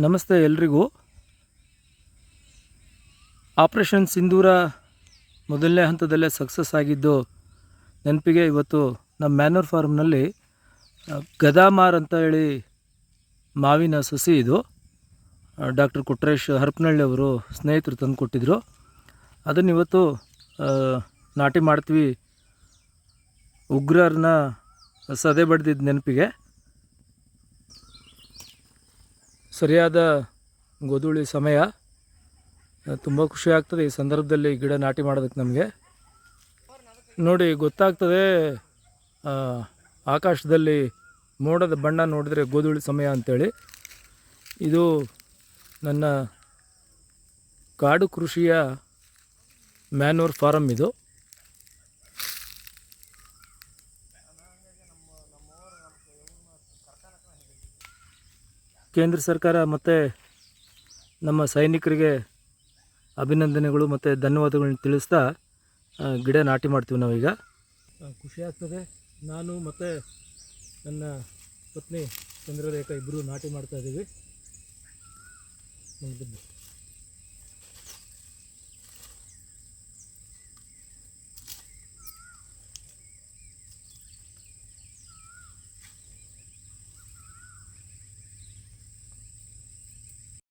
ನಮಸ್ತೆ ಎಲ್ರಿಗೂ. ಆಪ್ರೇಷನ್ ಸಿಂಧೂರ ಮೊದಲನೇ ಹಂತದಲ್ಲೇ ಸಕ್ಸಸ್ ಆಗಿದ್ದು, ನೆನಪಿಗೆ ಇವತ್ತು ನಮ್ಮ ಮ್ಯಾನೂರ್ ಫಾರ್ಮ್ನಲ್ಲಿ ಗದಾಮಾರ್ ಅಂತ ಹೇಳಿ ಮಾವಿನ ಸಸಿ ಇದು. ಡಾಕ್ಟರ್ ಕುಟ್ರೇಶ್ ಹರಪನಹಳ್ಳಿ ಅವರು ಸ್ನೇಹಿತರು ತಂದು ಕೊಟ್ಟಿದ್ದರು ಅದನ್ನು ಇವತ್ತು ನಾಟಿ ಮಾಡ್ತೀವಿ. ಉಗ್ರರನ್ನ ಸದೆ ಬಡ್ದಿದ್ದ ನೆನಪಿಗೆ. ಸರಿಯಾದ ಗೋಧೂಳಿ ಸಮಯ. ತುಂಬ ಖುಷಿ ಆಗ್ತದೆ ಈ ಸಂದರ್ಭದಲ್ಲಿ ಗಿಡ ನಾಟಿ ಮಾಡೋದಕ್ಕೆ ನಮಗೆ. ನೋಡಿ, ಗೊತ್ತಾಗ್ತದೆ ಆಕಾಶದಲ್ಲಿ ಮೋಡದ ಬಣ್ಣ ನೋಡಿದರೆ ಗೋಧೂಳಿ ಸಮಯ ಅಂತೇಳಿ. ಇದು ನನ್ನ ಕಾಡು ಕೃಷಿಯ ಮ್ಯಾನೂರ್ ಫಾರಮ್ ಇದು. ಕೇಂದ್ರ ಸರ್ಕಾರ ಮತ್ತು ನಮ್ಮ ಸೈನಿಕರಿಗೆ ಅಭಿನಂದನೆಗಳು ಮತ್ತು ಧನ್ಯವಾದಗಳನ್ನ ತಿಳಿಸ್ತಾ ಗಿಡ ನಾಟಿ ಮಾಡ್ತೀವಿ ನಾವೀಗ. ಖುಷಿ ಆಗ್ತದೆ. ನಾನು ಮತ್ತು ನನ್ನ ಪತ್ನಿ ಚಂದ್ರರೇಖಾ ಇಬ್ಬರು ನಾಟಿ ಮಾಡ್ತಾ ಇದ್ದೀವಿ